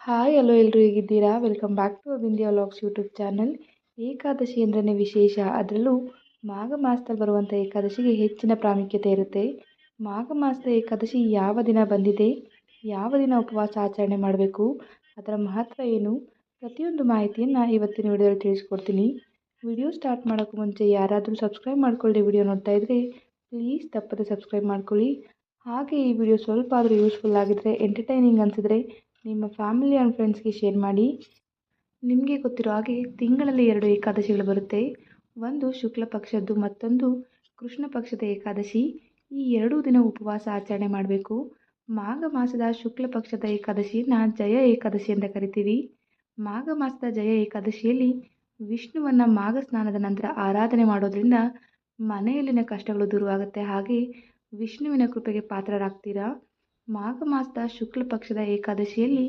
Hi, hello ಎಲ್ಲರೂ ಹೇಗಿದ್ದೀರಾ? Welcome back to Avindya vlogs YouTube channel Ekadashi ಅಂದ್ರೇ ವಿಶೇಷ? ಅದರಲ್ಲೂ ಮಾಘ ಮಾಸದಲ್ಲಿ ಬರುವಂಥ ಏಕಾದಶಿಗೆ ಹೆಚ್ಚಿನ ಪ್ರಾಮುಖ್ಯತೆ ಇರುತ್ತೆ. ಮಾಘ ಮಾಸದ ಏಕಾದಶಿ ಯಾವ ದಿನ ಬಂದಿದೆ? ಯಾವ ದಿನ ಉಪವಾಸ ಆಚರಣೆ ಮಾಡಬೇಕು? ಅದರ ಮಹತ್ವ ಏನು? ಪ್ರತಿಯೊಂದು ಮಾಹಿತಿಯನ್ನು ಇವತ್ತಿನ ವಿಡಿಯೋದಲ್ಲಿ ತಿಳಿಸ್ಕೊಡ್ತೀನಿ. ವಿಡಿಯೋ ಸ್ಟಾರ್ಟ್ ಮಾಡೋಕ್ಕೂ ಮುಂಚೆ ಯಾರಾದರೂ ಸಬ್ಸ್ಕ್ರೈಬ್ ಮಾಡ್ಕೊಳ್ಳಿ ವಿಡಿಯೋ ನೋಡ್ತಾ ಇದ್ದರೆ ಪ್ಲೀಸ್ ತಪ್ಪದೆ ಸಬ್ಸ್ಕ್ರೈಬ್ ಮಾಡ್ಕೊಳ್ಳಿ. ಹಾಗೆ ಈ ವಿಡಿಯೋ ಸ್ವಲ್ಪ ಆದರೂ ಯೂಸ್ಫುಲ್ ಆಗಿದ್ದರೆ ಎಂಟರ್ಟೈನಿಂಗ್ ಅನಿಸಿದ್ರೆ ನಿಮ್ಮ ಫ್ಯಾಮಿಲಿ ಆ್ಯಂಡ್ ಫ್ರೆಂಡ್ಸ್ಗೆ ಶೇರ್ ಮಾಡಿ. ನಿಮಗೆ ಗೊತ್ತಿರೋ ಹಾಗೆ ತಿಂಗಳಲ್ಲಿ ಎರಡು ಏಕಾದಶಿಗಳು ಬರುತ್ತೆ. ಒಂದು ಶುಕ್ಲ ಪಕ್ಷದ್ದು, ಮತ್ತೊಂದು ಕೃಷ್ಣ ಪಕ್ಷದ ಏಕಾದಶಿ. ಈ ಎರಡೂ ದಿನ ಉಪವಾಸ ಆಚರಣೆ ಮಾಡಬೇಕು. ಮಾಘ ಮಾಸದ ಶುಕ್ಲ ಪಕ್ಷದ ಏಕಾದಶಿಯನ್ನು ಜಯ ಏಕಾದಶಿ ಅಂತ ಕರಿತೀವಿ. ಮಾಘ ಮಾಸದ ಜಯ ಏಕಾದಶಿಯಲ್ಲಿ ವಿಷ್ಣುವನ್ನು ಮಾಘ ಸ್ನಾನದ ನಂತರ ಆರಾಧನೆ ಮಾಡೋದ್ರಿಂದ ಮನೆಯಲ್ಲಿನ ಕಷ್ಟಗಳು ದೂರವಾಗುತ್ತೆ. ಹಾಗೆ ವಿಷ್ಣುವಿನ ಕೃಪೆಗೆ ಪಾತ್ರರಾಗ್ತೀರಾ? ಮಾಘ ಮಾಸದ ಶುಕ್ಲ ಪಕ್ಷದ ಏಕಾದಶಿಯಲ್ಲಿ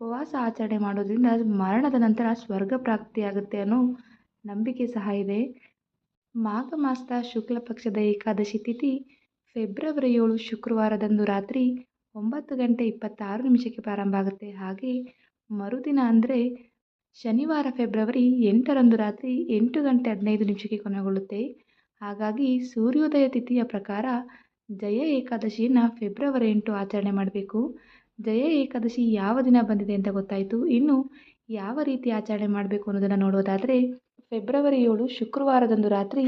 ಉಪವಾಸ ಆಚರಣೆ ಮಾಡೋದ್ರಿಂದ ಮರಣದ ನಂತರ ಸ್ವರ್ಗ ಪ್ರಾಪ್ತಿಯಾಗುತ್ತೆ ಅನ್ನೋ ನಂಬಿಕೆ ಸಹ ಇದೆ. ಮಾಘ ಮಾಸದ ಶುಕ್ಲ ಪಕ್ಷದ ಏಕಾದಶಿ ತಿಥಿ ಫೆಬ್ರವರಿ ಏಳು ಶುಕ್ರವಾರದಂದು ರಾತ್ರಿ ಒಂಬತ್ತು ಗಂಟೆ ಇಪ್ಪತ್ತಾರು ನಿಮಿಷಕ್ಕೆ ಪ್ರಾರಂಭ ಆಗುತ್ತೆ. ಹಾಗೆ ಮರುದಿನ ಅಂದರೆ ಶನಿವಾರ ಫೆಬ್ರವರಿ ಎಂಟರಂದು ರಾತ್ರಿ ಎಂಟು ಗಂಟೆ ಹದಿನೈದು ನಿಮಿಷಕ್ಕೆ ಕೊನೆಗೊಳ್ಳುತ್ತೆ. ಹಾಗಾಗಿ ಸೂರ್ಯೋದಯ ತಿಥಿಯ ಪ್ರಕಾರ ಜಯ ಏಕಾದಶಿಯನ್ನು ಫೆಬ್ರವರಿ ಎಂಟು ಆಚರಣೆ ಮಾಡಬೇಕು. ಜಯ ಏಕಾದಶಿ ಯಾವ ದಿನ ಬಂದಿದೆ ಅಂತ ಗೊತ್ತಾಯಿತು. ಇನ್ನು ಯಾವ ರೀತಿ ಆಚರಣೆ ಮಾಡಬೇಕು ಅನ್ನೋದನ್ನು ನೋಡೋದಾದರೆ ಫೆಬ್ರವರಿ ಏಳು ಶುಕ್ರವಾರದಂದು ರಾತ್ರಿ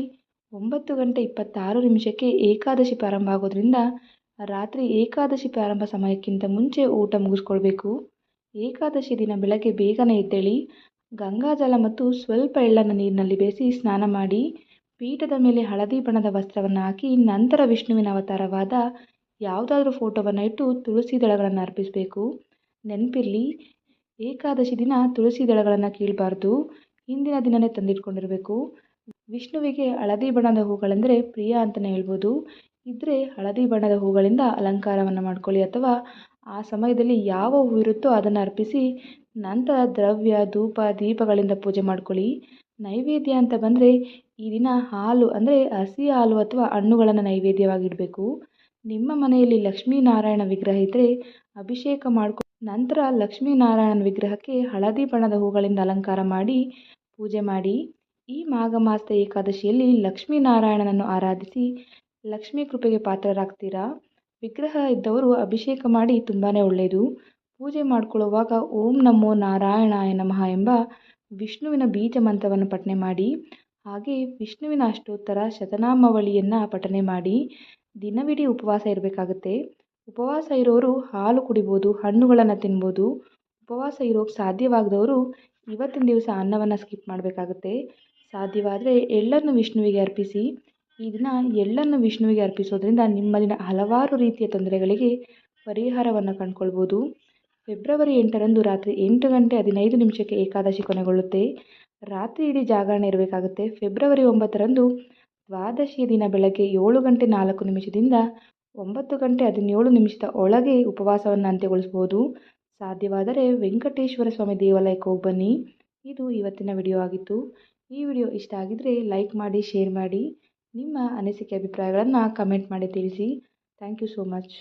ಒಂಬತ್ತು ಗಂಟೆ ಇಪ್ಪತ್ತಾರು ನಿಮಿಷಕ್ಕೆ ಏಕಾದಶಿ ಪ್ರಾರಂಭ ಆಗೋದ್ರಿಂದ ರಾತ್ರಿ ಏಕಾದಶಿ ಪ್ರಾರಂಭ ಸಮಯಕ್ಕಿಂತ ಮುಂಚೆ ಊಟ ಮುಗಿಸ್ಕೊಳ್ಬೇಕು. ಏಕಾದಶಿ ದಿನ ಬೆಳಗ್ಗೆ ಬೇಗನೆ ಎದ್ದೇಳಿ ಗಂಗಾಜಲ ಮತ್ತು ಸ್ವಲ್ಪ ಎಳ್ಳನ್ನು ನೀರಿನಲ್ಲಿ ಬೇಯಿಸಿ ಸ್ನಾನ ಮಾಡಿ ಪೀಠದ ಮೇಲೆ ಹಳದಿ ಬಣ್ಣದ ವಸ್ತ್ರವನ್ನು ಹಾಕಿ, ನಂತರ ವಿಷ್ಣುವಿನ ಅವತಾರವಾದ ಯಾವುದಾದ್ರೂ ಫೋಟೋವನ್ನು ಇಟ್ಟು ತುಳಸಿ ದಳಗಳನ್ನು ಅರ್ಪಿಸಬೇಕು. ನೆನಪಿರಲಿ, ಏಕಾದಶಿ ದಿನ ತುಳಸಿ ದಳಗಳನ್ನು ಕೀಳಬಾರ್ದು. ಹಿಂದಿನ ದಿನವೇ ತಂದಿಟ್ಕೊಂಡಿರಬೇಕು. ವಿಷ್ಣುವಿಗೆ ಹಳದಿ ಬಣ್ಣದ ಹೂಗಳೆಂದರೆ ಪ್ರಿಯ ಅಂತಲೇ ಹೇಳ್ಬೋದು. ಇದ್ದರೆ ಹಳದಿ ಬಣ್ಣದ ಹೂಗಳಿಂದ ಅಲಂಕಾರವನ್ನು ಮಾಡ್ಕೊಳ್ಳಿ ಅಥವಾ ಆ ಸಮಯದಲ್ಲಿ ಯಾವ ಹೂ ಇರುತ್ತೋ ಅದನ್ನು ಅರ್ಪಿಸಿ ನಂತರ ದ್ರವ್ಯ, ಧೂಪ, ದೀಪಗಳಿಂದ ಪೂಜೆ ಮಾಡ್ಕೊಳ್ಳಿ. ನೈವೇದ್ಯ ಅಂತ ಬಂದರೆ ಈ ದಿನ ಹಾಲು ಅಂದರೆ ಹಸಿ ಹಾಲು ಅಥವಾ ಹಣ್ಣುಗಳನ್ನು ನೈವೇದ್ಯವಾಗಿಡಬೇಕು ನಿಮ್ಮ ಮನೆಯಲ್ಲಿ ಲಕ್ಷ್ಮೀನಾರಾಯಣ ವಿಗ್ರಹ ಇದ್ದರೆ ಅಭಿಷೇಕ ಮಾಡ್ಕೊ, ನಂತರ ಲಕ್ಷ್ಮೀನಾರಾಯಣ ವಿಗ್ರಹಕ್ಕೆ ಹಳದಿ ಬಣ್ಣದ ಹೂಗಳಿಂದ ಅಲಂಕಾರ ಮಾಡಿ ಪೂಜೆ ಮಾಡಿ. ಈ ಮಾಘ ಮಾಸದ ಏಕಾದಶಿಯಲ್ಲಿ ಲಕ್ಷ್ಮೀನಾರಾಯಣನನ್ನು ಆರಾಧಿಸಿ ಲಕ್ಷ್ಮೀ ಕೃಪೆಗೆ ಪಾತ್ರರಾಗ್ತೀರಾ? ವಿಗ್ರಹ ಇದ್ದವರು ಅಭಿಷೇಕ ಮಾಡಿ ತುಂಬಾ ಒಳ್ಳೆಯದು ಪೂಜೆ ಮಾಡಿಕೊಳ್ಳುವಾಗ ಓಂ ನಮೋ ನಾರಾಯಣಾಯ ನಮಃ ಎಂಬ ವಿಷ್ಣುವಿನ ಬೀಜ ಮಂತ್ರವನ್ನು ಪಠನೆ ಮಾಡಿ, ಹಾಗೆ ವಿಷ್ಣುವಿನ ಅಷ್ಟೋತ್ತರ ಶತನಾಮಾವಳಿಯನ್ನು ಪಠನೆ ಮಾಡಿ, ದಿನವಿಡೀ ಉಪವಾಸ ಇರಬೇಕಾಗುತ್ತೆ. ಉಪವಾಸ ಇರೋರು ಹಾಲು ಕುಡಿಬೋದು, ಹಣ್ಣುಗಳನ್ನು ತಿನ್ಬೋದು. ಉಪವಾಸ ಇರೋಕ್ಕೆ ಸಾಧ್ಯವಾಗದವರು ಇವತ್ತಿನ ದಿವಸ ಅನ್ನವನ್ನು ಸ್ಕಿಪ್ ಮಾಡಬೇಕಾಗುತ್ತೆ. ಸಾಧ್ಯವಾದರೆ ಎಳ್ಳನ್ನು ವಿಷ್ಣುವಿಗೆ ಅರ್ಪಿಸಿ, ಈ ದಿನ ಎಳ್ಳನ್ನು ವಿಷ್ಣುವಿಗೆ ಅರ್ಪಿಸೋದ್ರಿಂದ ನಿಮ್ಮಲ್ಲಿನ ಹಲವಾರು ರೀತಿಯ ತೊಂದರೆಗಳಿಗೆ ಪರಿಹಾರವನ್ನು ಕಂಡುಕೊಳ್ಬೋದು. ಫೆಬ್ರವರಿ ಎಂಟರಂದು ರಾತ್ರಿ ಎಂಟು ಗಂಟೆ ಹದಿನೈದು ನಿಮಿಷಕ್ಕೆ ಏಕಾದಶಿ ಕೊನೆಗೊಳ್ಳುತ್ತೆ. ರಾತ್ರಿ ಇಡೀ ಜಾಗರಣೆ ಇರಬೇಕಾಗುತ್ತೆ. ಫೆಬ್ರವರಿ ಒಂಬತ್ತರಂದು ದ್ವಾದಶಿಯ ದಿನ ಬೆಳಗ್ಗೆ ಏಳು ಗಂಟೆ ನಾಲ್ಕು ನಿಮಿಷದಿಂದ ಒಂಬತ್ತು ಗಂಟೆ ಹದಿನೇಳು ನಿಮಿಷದ ಒಳಗೆ ಉಪವಾಸವನ್ನು ಅಂತ್ಯಗೊಳಿಸ್ಬೋದು. ಸಾಧ್ಯವಾದರೆ ವೆಂಕಟೇಶ್ವರ ಸ್ವಾಮಿ ದೇವಾಲಯಕ್ಕೆ ಹೋಗಿ ಬನ್ನಿ. ಇದು ಇವತ್ತಿನ ವಿಡಿಯೋ ಆಗಿತ್ತು. ಈ ವಿಡಿಯೋ ಇಷ್ಟ ಆಗಿದ್ದರೆ ಲೈಕ್ ಮಾಡಿ, ಶೇರ್ ಮಾಡಿ. ನಿಮ್ಮ ಅನಿಸಿಕೆ, ಅಭಿಪ್ರಾಯಗಳನ್ನು ಕಮೆಂಟ್ ಮಾಡಿ ತಿಳಿಸಿ. Thank you so much.